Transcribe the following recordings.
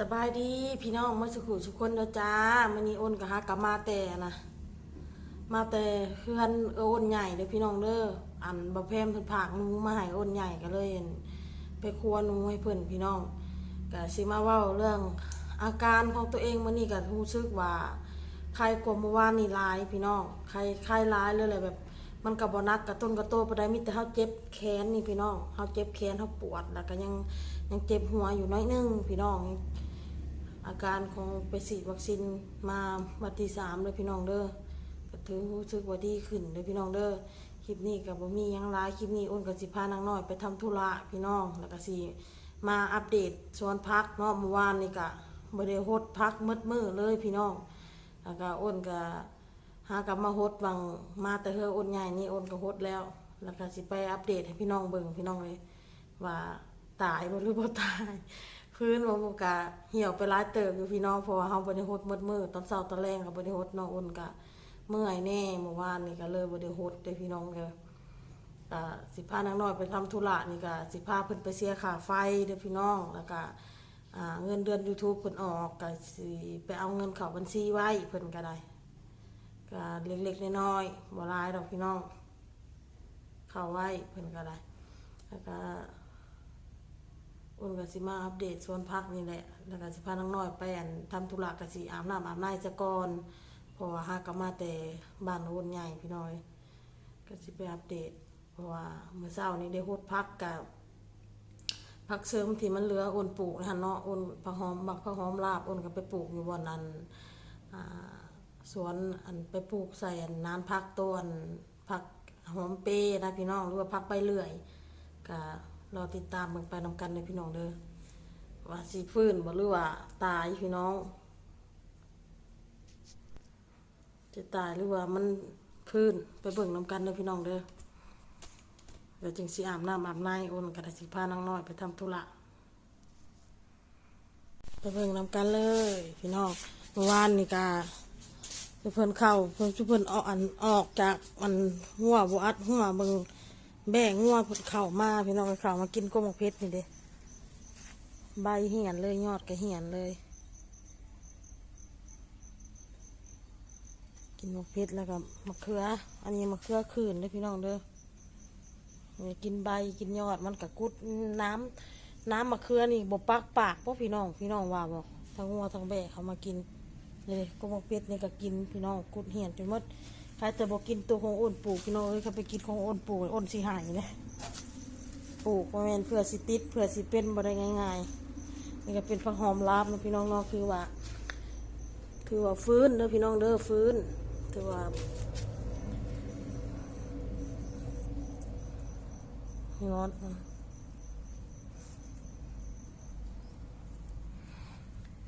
สบายดีพี่น้องเมื่อสักครู่ทุกคนเด้อจ้ามื้อนี้อ้นก็หากลับมาแต่นะมาแต่เพื่อนเอออ้นใหญ่เด้อพี่น้องเด้ออันบ่แพมเพิ่นผากหนูมาให้อ้นใหญ่ก็เลยยันไปครัวหนูให้เพิ่นพี่น้องก็สิมาเว้าเรื่องอาการของตัวเองมื้อนี้ก็รู้สึกว่าไข้กว่าเมื่อวานนี่หลายพี่น้องไข้ไข้หลายเลยแหละแบบ มันก็บ่หนักกระต้นกระโตไปานใดมีแต่เฮาเจ็บแขนนี่พี่น้องเฮาเจ็บแขนเฮาปวดแล้วก็ยังยังเจ็บหัวอยู่น้อยนึงพี่น้อง อาการของไปฉีดวัคซีนมาวันที่สามเลยพี่น้องเด้อก็ถือรู้สึกว่าดีขึ้นเลยพี่น้องเด้อคลิปนี้กับบ่มียังร้ายคลิปนี้อ้นกับสิพานางน้อยไปทำธุระพี่น้องแล้วก็สิมาอัปเดตสวนพักเนาะเมื่อวานนี่ก็บ่ได้ฮดพักมืดมือเลยพี่น้องแล้วก็อ้นก็หากับมาฮดวังมาแต่เฮออ้นใหญ่นี่อ้นก็ฮดแล้ว แล้วก็สิไปอัปเดตให้พี่น้องเบิ่งพี่น้องเลยว่าตายบ่หรือบ่ตาย พื้นว่าบ่กะเหี่ยวไปหลายเติบอยู่พี่น้องเพราะว่าเฮาบ่ได้ฮดมืดมือตอนเช้าตอนแรงก็บ่ได้ฮดน้องอุ่นก็เมื่อยแน่เมื่อวานนี่ก็เลยบ่ได้ฮดเด้อพี่น้องเด้อก็สิพานางน้อยไปทำธุระนี่ก็สิพาเพิ่นไปเสียค่าไฟเด้อพี่น้องแล้วก็อ่าเงินเดือน YouTube เพิ่นออกก็สิไปเอาเงินเข้าบัญชีไว้เพิ่นก็ได้ก็เล็กๆน้อยๆบ่หลายดอกพี่น้อง เข้าไว้เพิ่นก็ได้แล้วก็ อุ่นก็สิมาอัปเดตส่วนพักนี่แหละ แล้วก็สิพาน้องน้อยไปอันทำธุระก็สิอาบน้ำอาบน้ำซะก่อนเพราะว่าหากก็มาแต่บ้านอุ่นใหญ่พี่น้อย ก็สิไปอัปเดต เพราะว่าเมื่อเช้านี้ได้โฮดพักกับพักเสริมที่มันเหลืออุ่นปลูกนะเนาะอุ่นผักหอมบักผักหอมลาบอุ่นก็ไปปลูกอยู่บนนั้นสวนอันไปปลูกใส่อันนานพักต้นพักหอมเปรย์นะพี่น้องหรือว่าพักไปเรื่อยก็ รอติดตามเบิ่งไปนำกันเลยพี่น้องเด้อว่าสิฟื้นบ่หรือว่าตายพี่น้องจะตายหรือว่ามันพื้นไปเบิ่งนำกันเด้อพี่น้องเด้อเดี๋ยวจึงสิอาบน้ำอาบในโอนกระดาษสิพานางน้อยไปทำธุระไปเบิ่งนำกันเลย พี่น้องเมื่อวานนี่กาเพิ่นเข้าเพิ่นเพิ่นออกอันออกจากอันหัวบอัดหัวเบิ่ง แบ่งงัวเพิ่นเข้ามาพี่น้องเข้ามากินก้มเพชรนี่เด้ใบเหียนเลยยอดก็เหียนเลย กินมะเพชรแล้วก็มะเขือ อันนี้มะเขือคืนเด้อพี่น้องเด้อกินใบกินยอดมันก็กุดน้ำน้ำมะเขือนี่บ่ปักปากเพราะพี่น้องพี่น้องว่าบ่ทั้งงัวทั้งแบะเขามากินเลยก็มะเพชรนี่ก็กินพี่น้องกุดเหียนจนหมด ใครจะบอกกินตัวของอ้นปลูกพี่น้องเอ้ยเขาไปกินของอ้นปลูกอ้นสิหายเลยปลูกมาแมนเพื่อสิติดเพื่อสิเป็นบ่ได้ง่ายๆนี่ก็เป็นผักหอมลาบนะพี่น้องเนาะคือว่า คือว่าฟื้นเด้อพี่น้องเด้อฟื้นคือว่าร้อน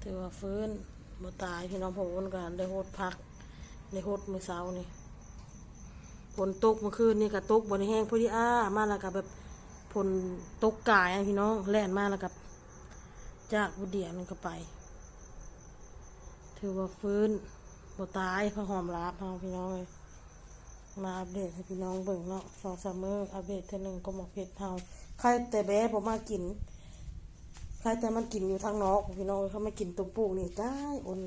ถือว่าฟื้นบ่ตายพี่น้องผมกันได้โหดพักในโฮดมือเช้านี่ ฝนตกเมื่อคืนนี่ก็ตกบนแห้งพอดีอ้ามาแล้วก็แบบฝนตกกายพี่น้องแล่นมาแล้วก็จากบุเดียวนึงก็ไปถือว่าฟื้นบตายพระหอมลาบเฮาพี่น้องเลยมาอัปเดตให้พี่น้องเบิ่งเนาะสองสามมื้ออัปเดตเท่านึงก็หมกเพชรเฮาใครแต่แบ้ผมมากินใครแต่มันกินอยู่ทางนอกพี่น้องเขาไม่กินตัวปูกนี่ได้อน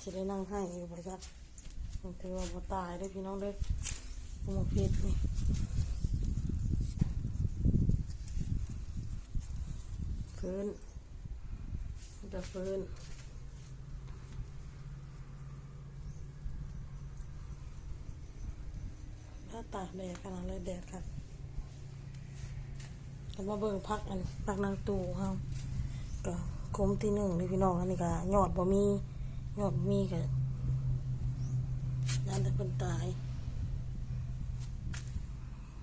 สิได้นั่งให้อยู่บ่จักมันถือว่าบตายเด้พี่น้องเด้อ บ่มาพิษนี่ฟื้นจะฟื้นถ้าตากแดดขนาดเลยแดดค่ะก็มาเบิ่งพักอันพักนางตู่เฮาก็คมที่หนึ่งเลยพี่น้องอันนี้ก็ยอดบ่มียอดมีกับยันแต่คนตาย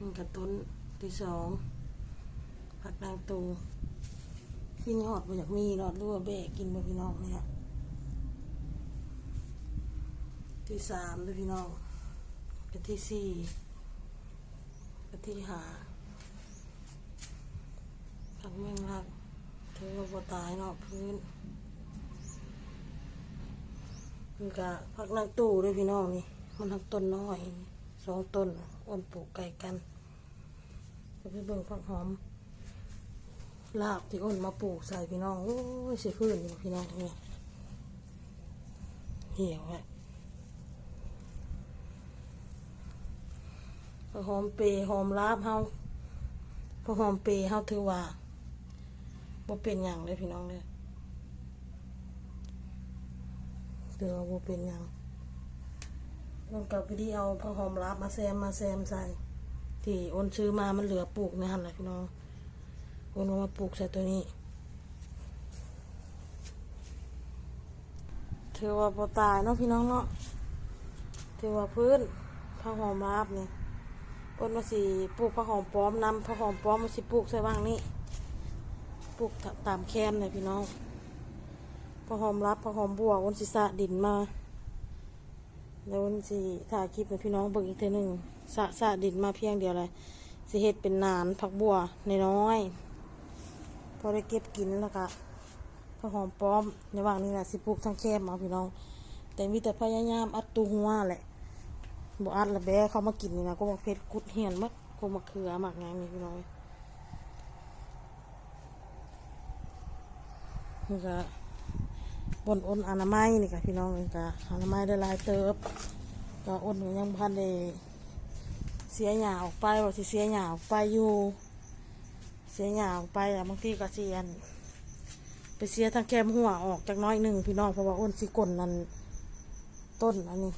นกับต้นที่สองผักนางตูขึ้นยอดมาจากมียอดรั่วแบกกินมาพี่น้องเนี่ยที่สามด้วยพี่น้องกับที่สี่กับที่หาผักแมงลักเธอว่าบตายเนาะพื้นมันก็พักนางตูด้วยพี่น้องนี่มันทักต้นน้อย สองต้นอ้นปลูกไก่กันจะไปเบิ่งผักหอมลาบที่อ้นมาปลูกใส่พี่น้อง โอ้ยเสิพื้นอยู่พี่น้องนี่เหี่ยวอะพอหอมเปรีหอมลาบเฮาพอหอมเปรีเฮาถือว่าบ่เป็นหยังเลยพี่น้องเลยถือว่าบ่เป็นหยัง ต้องกลับไปที่เอาพอหอมลาบมาแซมมาแซมใส่ ที่อ้นซื้อมามันเหลือปลูกในหันแหละพี่น้องอ้นเอามาปลูกใส่ตัวนี้ถือว่าพอตายเนาะพี่น้องเนาะถือว่าพื้นผ้าหอมราบเนี่ยอ้นมาสิปลูกผ้าหอมป้อมนำผ้าหอมป้อมมาสิปลูกใส่บ้างนี่ปลูกตามแคนเลยพี่น้องผ้าหอมรับผ้าหอมบัวอ้นสิสะดินมา แล้วอ้นสิถ่ายคลิปให้พี่น้องเบิ่งอีกเทีหนึ่งสะสะดินมาเพียงเดียวเลยสิเฮ็ดเป็นนานผักบัวน้อยๆพอได้เก็บกินแล้วก็ข้าวหอมป้อมในว่างนี้แหละสิปลูกทั้งแคบมาพี่น้อง แต่มีแต่พยายามอัดตูหัวแหละบ่อัดละแบะเขามากินนี่นะก็มาเพชรกุดเหียนมักก็มาเขือหมักงานนี่พี่น้องนี่ก็ บนอ้นอนามัยนี่ก็พี่น้องนี่ก็อนามัยได้ลายเติบก็อ้นยังพันได้เสียหยาออกไปว่าสิเสียหยาออกไปอยู่ เสียหยาออกไปอะบางทีก็เสียนไปเสียทางแคมหัวออกจากน้อยหนึ่งพี่น้องเพราะว่าอ้นสิกลนั่นต้นอันนี้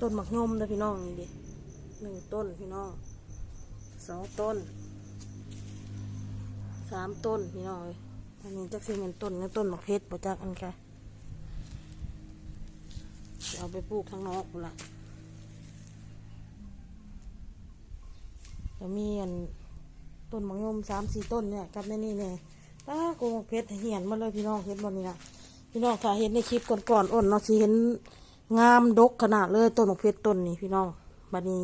ต้นหมักยมนะพี่น้องนี่ดิหนึ่งต้นพี่น้องสองต้นสามต้นพี่น้องเอ้ย อันนี้จักสิเป็นต้นนี่ต้นหมักเพชรบ่จักอันค่ะจะเอาไปปลูกทางนอกละแล้วมีอันต้นมะยมสามสี่ต้นเนี่ยกับในนี่เนี่ยป้าโกงเพชรเหียนมาเลยพี่น้องเห็นบนนี้นะพี่น้องถ้าเห็นในคลิปก่อนๆอ้นเนาะสิเห็นงามดกขนาดเลยต้นมะเพชรต้นนี้พี่น้องบัดนี้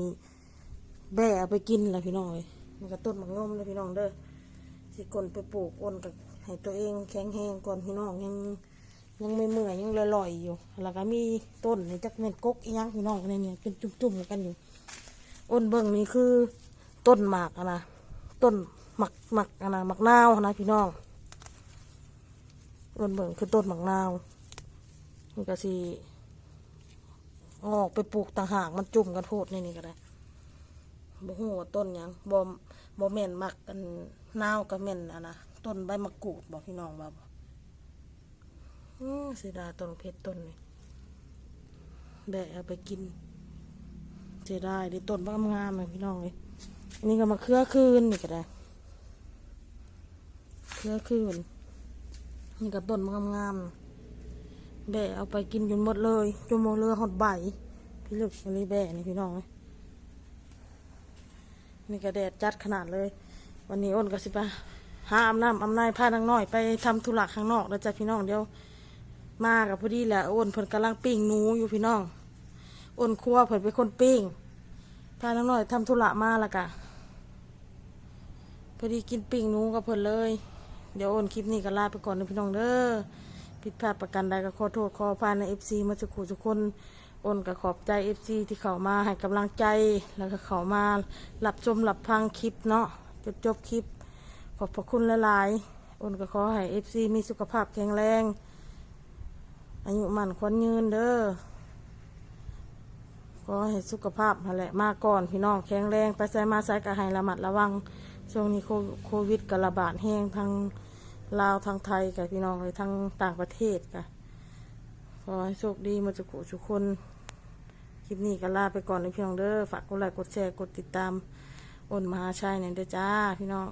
แบ่เอาไปกินเลยพี่น้องเลยมันก็ต้นมะยมเลยพี่น้องเด้อสิกลไปปลูกอ้นกับ ให้ตัวเองแข็งแรงก่อนพี่น้องยังยังไม่เมื่อยยังลอยๆอยู่ แล้วก็มีต้นในจักเม็ดกกอีหยังพี่น้องในเนี่ยเป็นจุ่มๆกันอยู่อ้นเบิ่งนี่คือต้นหมากนะต้นหมักหมักนะหมักนาวนะพี่น้องต้นเบิ่งคือต้นหมักนาวมันก็สิออกไปปลูกต่างหากมันจุ่มกันโพดในนี่ก็ได้บ่ฮู้ว่าต้นยังบ่บ่แม่นหมักกันนาวกับแม่นอะนะ ต้นใบมะกรูดบอกพี่น้องว่าบอือเสียดายต้นเพชรต้นนี้แบะเอาไปกินเสียดายดิต้นบ้างามเลยพี่น้องเลยอันนี้ก็มาเครือคืนนี่ก็ได้ เครือคืนนี่ก็ต้นมะงามแบะเอาไปกินจนหมดเลยจนหมดเรือหดใบพี่ลึกอันนี้แบะนี่พี่น้องเอ้ยนี่ก็แดดจัดขนาดเลย วันนี้อ้นก็สิไป หาอำน้ำอำนายพานังน้อยไปทำธุระข้างนอกแล้วจ้ะพี่น้องเดี๋ยวมากับพอดีแหละอ้นเพิ่นกำลังปิ้งหนูอยู่พี่น้องอ้นครัวเพิ่นเป็นคนปิ้งพาน้องน่อยทำธุระมาและกะพอดีกินปิ้งหนูกับเพิ่นเลย เดี๋ยวโอนคลิปนี้ก็ลาไปก่อนนะพี่น้องเด้อผิดพลาดประกันใดก็ขอโทษขออภัยในเอฟซีมาสักครู่ทุกคนโอนก็ขอบใจเอฟซีที่เขามาให้กำลังใจแล้วก็เขามารับชมรับฟังคลิปเนาะจบจบคลิป ขอบพระคุณหลายๆโอนก็ขอให้เอฟซีมีสุขภาพแข็งแรง อายุมั่นขวัญยืนเด้อขอให้สุขภาพนั่นแหละมาก่อนพี่น้องแข็งแรง ไปใส่มาใส่กระให้ระมัดระวัง ช่วงนี้โควิดกระบาดแห้งทางลาวทางไทยกับพี่น้องเลยทางต่างประเทศกะขอให้โชคดีมาจุกุทุกคน คลิปนี้ก็ลาไปก่อนเลยพี่น้องเด้อฝากกดไลค์กดแชร์กดติดตามอ้นมหาชัยเนี่ยเด้อจ้าพี่น้อง